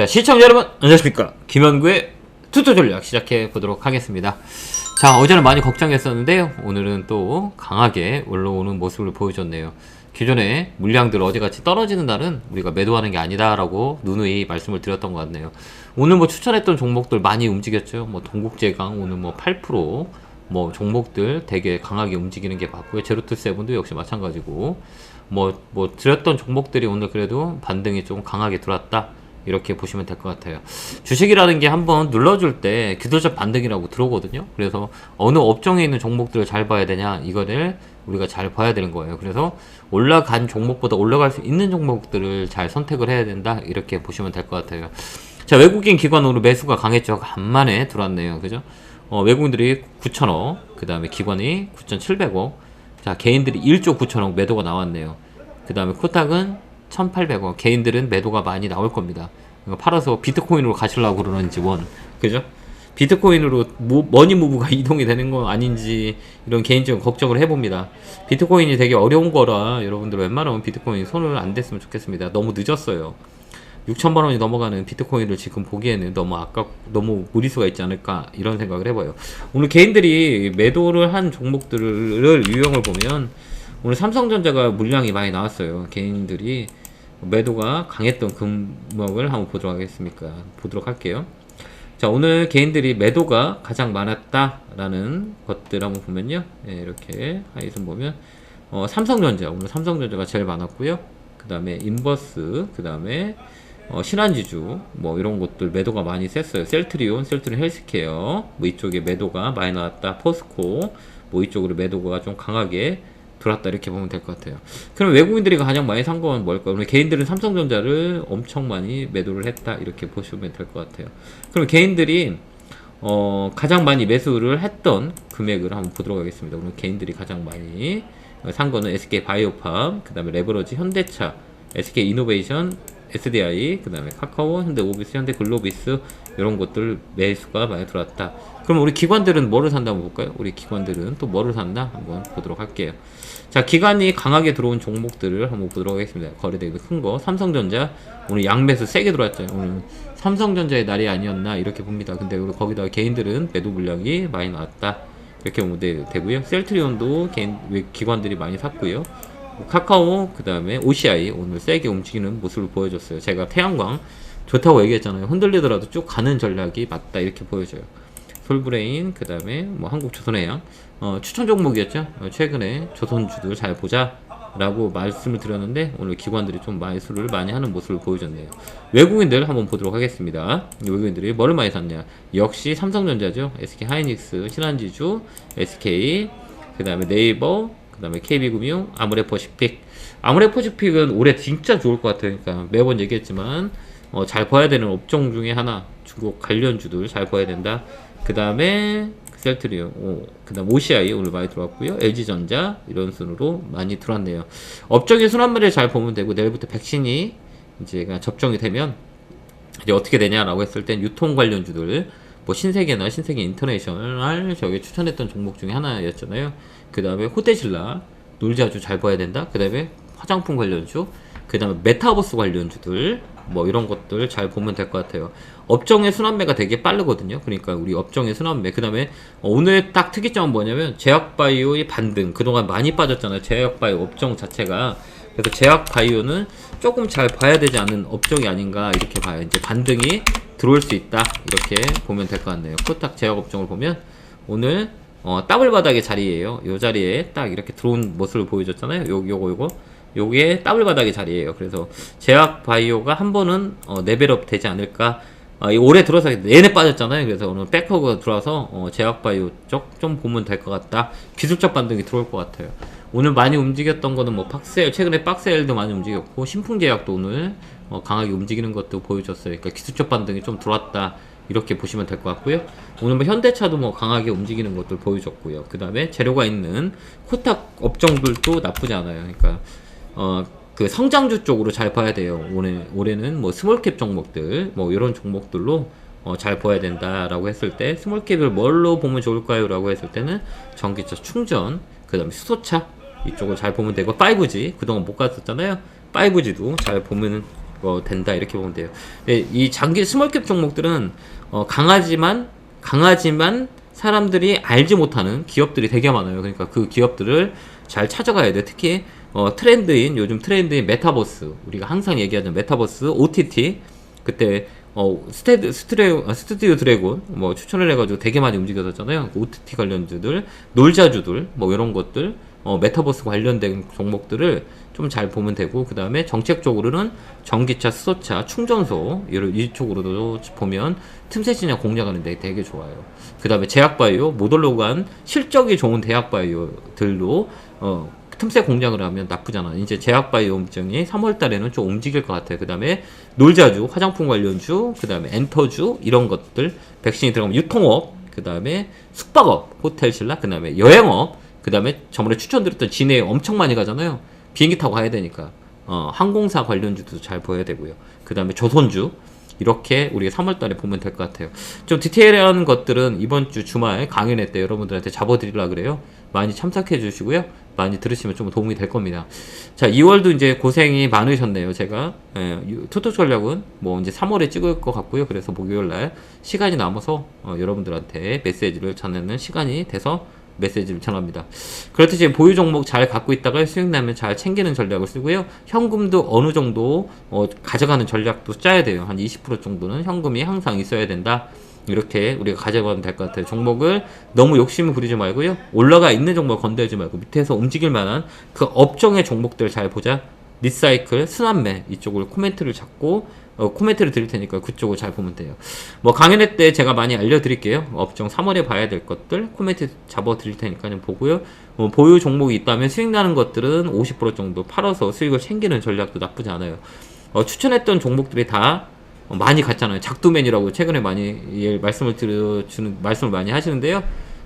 자, 시청자 여러분, 안녕하십니까. 김현구의 투투 전략 시작해 보도록 하겠습니다. 자, 어제는 많이 걱정했었는데요. 오늘은 또 강하게 올라오는 모습을 보여줬네요. 기존에 물량들 어제같이 떨어지는 날은 우리가 매도하는 게 아니다라고 누누이 말씀을 드렸던 것 같네요. 오늘 뭐 추천했던 종목들 많이 움직였죠. 뭐 동국제강 오늘 뭐 8%, 뭐 종목들 되게 강하게 움직이는 게 맞고요. 제로투 세븐도 역시 마찬가지고 뭐 뭐 드렸던 종목들이 오늘 그래도 반등이 좀 강하게 들어왔다. 이렇게 보시면 될 것 같아요. 주식이라는 게 한번 눌러줄 때 기술적 반등이라고 들어오거든요. 그래서 어느 업종에 있는 종목들을 잘 봐야 되냐 이거를 우리가 잘 봐야 되는 거예요. 그래서 올라간 종목보다 올라갈 수 있는 종목들을 잘 선택을 해야 된다 이렇게 보시면 될 것 같아요. 자 외국인 기관으로 매수가 강했죠. 간만에 들어왔네요. 그죠? 어, 외국인들이 9천억, 그 다음에 기관이 9,700억, 자 개인들이 1조 9천억 매도가 나왔네요. 그 다음에 코탁은 1,800원. 개인들은 매도가 많이 나올 겁니다. 팔아서 비트코인으로 가시려고 그러는지 원. 그죠? 비트코인으로 모, 머니 무브가 이동이 되는 건 아닌지 이런 개인적인 걱정을 해봅니다. 비트코인이 되게 어려운 거라 여러분들 웬만하면 비트코인 손을 안 댔으면 좋겠습니다. 너무 늦었어요. 6천만 원이 넘어가는 비트코인을 지금 보기에는 너무 아깝, 너무 무리수가 있지 않을까 이런 생각을 해봐요. 오늘 개인들이 매도를 한 종목들을 유형을 보면 오늘 삼성전자가 물량이 많이 나왔어요. 개인들이 매도가 강했던 금목을 한번 보도록 하겠습니까? 보도록 할게요. 자, 오늘 개인들이 매도가 가장 많았다라는 것들 한번 보면요. 예, 이렇게 하이슨 보면 어, 삼성전자 오늘 삼성전자가 제일 많았고요. 그 다음에 인버스, 그 다음에 어, 신한지주 뭐 이런 것들 매도가 많이 셌어요. 셀트리온, 셀트리온 헬스케어 뭐 이쪽에 매도가 많이 나왔다. 포스코 뭐 이쪽으로 매도가 좀 강하게 들어왔다 이렇게 보면 될 것 같아요. 그럼 외국인들이 가장 많이 산 건 뭘까요? 오늘 개인들은 삼성전자를 엄청 많이 매도를 했다 이렇게 보시면 될 것 같아요. 그럼 개인들이 어, 가장 많이 매수를 했던 금액을 한번 보도록 하겠습니다. 오늘 개인들이 가장 많이 산 거는 SK 바이오팜, 그 다음에 레버러지, 현대차, SK 이노베이션, SDI, 그 다음에 카카오, 현대 오비스, 현대 글로비스 이런 것들 매수가 많이 들어왔다. 그럼 우리 기관들은 뭐를 산다 한번 볼까요? 우리 기관들은 또 뭐를 산다 한번 보도록 할게요. 자, 기관이 강하게 들어온 종목들을 한번 보도록 하겠습니다. 거래대금 큰 거, 삼성전자 오늘 양매수 세게 들어왔죠. 오늘 삼성전자의 날이 아니었나 이렇게 봅니다. 근데 거기다가 개인들은 매도 물량이 많이 나왔다. 이렇게 보면 되- 되고요. 셀트리온도 개인 외- 기관들이 많이 샀고요. 카카오 그 다음에 OCI 오늘 세게 움직이는 모습을 보여줬어요. 제가 태양광 좋다고 얘기했잖아요. 흔들리더라도 쭉 가는 전략이 맞다 이렇게 보여져요. 솔브레인 그 다음에 뭐 한국조선해양 어, 추천 종목이었죠. 어, 최근에 조선주들 잘 보자 라고 말씀을 드렸는데 오늘 기관들이 좀 매수를 많이 하는 모습을 보여줬네요. 외국인들 한번 보도록 하겠습니다. 외국인들이 뭐를 많이 샀냐? 역시 삼성전자죠. SK 하이닉스, 신한지주, SK 그 다음에 네이버 그 다음에 KB금융, 아무레퍼시픽. 아무레퍼시픽은 올해 진짜 좋을 것 같아요. 그러니까 매번 얘기했지만 어, 잘 봐야 되는 업종 중에 하나 중국 관련주들 잘 봐야 된다. 그 다음에 셀트리온, 오, 그다음 OCI 오늘 많이 들어왔고요. LG전자 이런 순으로 많이 들어왔네요. 업종의 순환매를 잘 보면 되고 내일부터 백신이 이제 접종이 되면 이제 어떻게 되냐라고 했을 땐 유통 관련주들 뭐 신세계나 신세계 인터내셔널 저기 추천했던 종목 중에 하나였잖아요. 그 다음에 호텔신라 놀자주 잘 봐야 된다. 그 다음에 화장품 관련주, 그 다음에 메타버스 관련주들 뭐 이런 것들 잘 보면 될 것 같아요. 업종의 순환매가 되게 빠르거든요. 그러니까 우리 업종의 순환매. 그 다음에 오늘 딱 특이점은 뭐냐면 제약바이오의 반등. 그동안 많이 빠졌잖아요. 제약바이오 업종 자체가. 그래서 제약바이오는 조금 잘 봐야 되지 않은 업종이 아닌가 이렇게 봐요. 이제 반등이 들어올 수 있다. 이렇게 보면 될 것 같네요. 코탁 제약 업종을 보면 오늘 어, 더블 바닥의 자리예요. 요 자리에 딱 이렇게 들어온 모습을 보여줬잖아요. 요, 요거, 요거. 요게 더블 바닥의 자리예요. 그래서 제약 바이오가 한 번은 어, 레벨업 되지 않을까. 아, 이 올해 들어서 내내 빠졌잖아요. 그래서 오늘 백허가 들어와서 어, 제약 바이오 쪽 좀 보면 될 것 같다. 기술적 반등이 들어올 것 같아요. 오늘 많이 움직였던 거는 뭐 박스엘 최근에 박스엘도 많이 움직였고 신풍 제약도 오늘 어, 강하게 움직이는 것도 보여줬어요. 그러니까 기술적 반등이 좀 들어왔다. 이렇게 보시면 될 것 같고요. 오늘 뭐 현대차도 뭐 강하게 움직이는 것들 보여줬고요. 그 다음에 재료가 있는 코탁 업종들도 나쁘지 않아요. 그러니까 어, 그 성장주 쪽으로 잘 봐야 돼요. 올해 올해는 뭐 스몰캡 종목들 뭐 이런 종목들로 어, 잘 봐야 된다라고 했을 때 스몰캡을 뭘로 보면 좋을까요?라고 했을 때는 전기차 충전, 그다음에 수소차 이쪽을 잘 보면 되고 5G 그동안 못 갔었잖아요. 5G도 잘 보면 어, 된다 이렇게 보면 돼요. 네, 이 장기 스몰캡 종목들은 어, 강하지만 강하지만 사람들이 알지 못하는 기업들이 되게 많아요. 그러니까 그 기업들을 잘 찾아가야 돼. 특히 어, 트렌드인 요즘 트렌드인 메타버스 우리가 항상 얘기하는 메타버스 OTT 그때 어 스테드 스트레 아, 스튜디오 드래곤 뭐 추천을 해가지고 되게 많이 움직여졌잖아요. OTT 관련주들 놀자주들 뭐 이런 것들 어 메타버스 관련된 종목들을 좀 잘 보면 되고 그 다음에 정책적으로는 전기차, 수소차, 충전소 이런 이쪽으로도 보면 틈새 시장 공략하는 데 되게 좋아요. 그 다음에 제약바이오 모델로 간 실적이 좋은 대학바이오들로 어 틈새 공략을 하면 나쁘잖아. 이제 제약바이오 업종이 3월 달에는 좀 움직일 것 같아요. 그 다음에 놀자주, 화장품 관련주, 그 다음에 엔터주, 이런 것들, 백신이 들어가면 유통업, 그 다음에 숙박업, 호텔 신라, 그 다음에 여행업, 그 다음에 저번에 추천드렸던 진해 엄청 많이 가잖아요. 비행기 타고 가야 되니까. 어, 항공사 관련주도 잘 보여야 되고요. 그 다음에 조선주, 이렇게 우리가 3월 달에 보면 될 것 같아요. 좀 디테일한 것들은 이번 주 주말 강연회 때 여러분들한테 잡아드리려 그래요. 많이 참석해 주시고요. 많이 들으시면 좀 도움이 될 겁니다. 자, 2월도 이제 고생이 많으셨네요. 제가 예, 유- 투토 전략은 뭐 이제 3월에 찍을 것 같고요. 그래서 목요일 날 시간이 남아서 어, 여러분들한테 메시지를 전하는 시간이 돼서 메시지를 전합니다. 그렇듯이 보유 종목 잘 갖고 있다가 수익 나면 잘 챙기는 전략을 쓰고요. 현금도 어느 정도 어, 가져가는 전략도 짜야 돼요. 한 20% 정도는 현금이 항상 있어야 된다. 이렇게 우리가 가져가면 될 것 같아요. 종목을 너무 욕심을 부리지 말고요. 올라가 있는 종목 건들지 말고 밑에서 움직일 만한 그 업종의 종목들을 잘 보자. 리사이클, 순환매 이쪽을 코멘트를 잡고 어, 코멘트를 드릴 테니까 그쪽을 잘 보면 돼요. 뭐 강연회 때 제가 많이 알려드릴게요. 업종 3월에 봐야 될 것들 코멘트 잡아 드릴 테니까요. 보고요. 뭐 보유 종목이 있다면 수익 나는 것들은 50% 정도 팔아서 수익을 챙기는 전략도 나쁘지 않아요. 어, 추천했던 종목들이 다 어, 많이 갔잖아요. 작두맨이라고 최근에 많이 예, 말씀을 드려주는 말씀을 많이 하시는데요.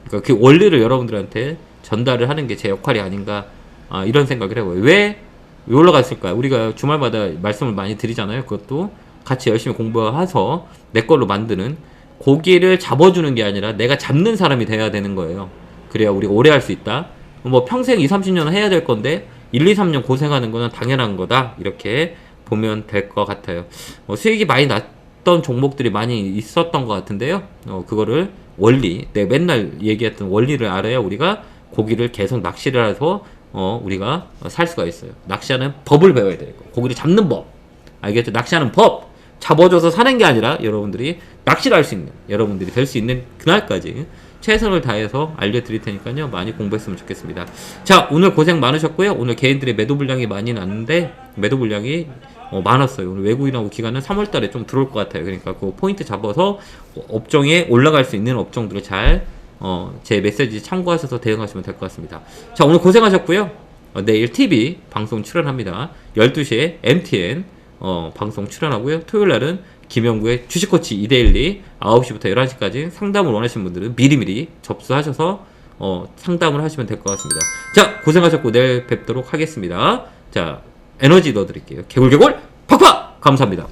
그러니까 그 원리를 여러분들한테 전달을 하는 게 제 역할이 아닌가 아, 이런 생각을 해요. 왜, 왜 올라갔을까요? 우리가 주말마다 말씀을 많이 드리잖아요. 그것도 같이 열심히 공부해서 내 걸로 만드는 고기를 잡아주는 게 아니라 내가 잡는 사람이 돼야 되는 거예요. 그래야 우리가 오래 할 수 있다. 뭐 평생 2, 30년 해야 될 건데 1, 2, 3년 고생하는 거는 당연한 거다. 이렇게 보면 될 것 같아요. 어, 수익이 많이 났던 종목들이 많이 있었던 것 같은데요. 어, 그거를 원리, 내 맨날 얘기했던 원리를 알아야 우리가 고기를 계속 낚시를 해서 어, 우리가 살 수가 있어요. 낚시하는 법을 배워야 되고 고기를 잡는 법. 알겠죠? 낚시하는 법. 잡아줘서 사는 게 아니라 여러분들이 낚시를 할 수 있는 여러분들이 될 수 있는 그날까지 최선을 다해서 알려드릴 테니까요. 많이 공부했으면 좋겠습니다. 자 오늘 고생 많으셨고요. 오늘 개인들의 매도 물량이 많이 났는데 매도 물량이 어, 많았어요. 오늘 외국인하고 기간은 3월 달에 좀 들어올 것 같아요. 그러니까 그 포인트 잡아서 업종에 올라갈 수 있는 업종들을 잘 어, 제 메시지 참고하셔서 대응하시면 될 것 같습니다. 자 오늘 고생하셨고요. 어, 내일 TV 방송 출연합니다. 12시에 MTN 어, 방송 출연하고요. 토요일 날은 김영구의 주식코치 2대1리 9시부터 11시까지 상담을 원하시는 분들은 미리미리 접수하셔서 어, 상담을 하시면 될 것 같습니다. 자, 고생하셨고 내일 뵙도록 하겠습니다. 자, 에너지 넣어드릴게요. 개굴개굴 팍팍! 감사합니다.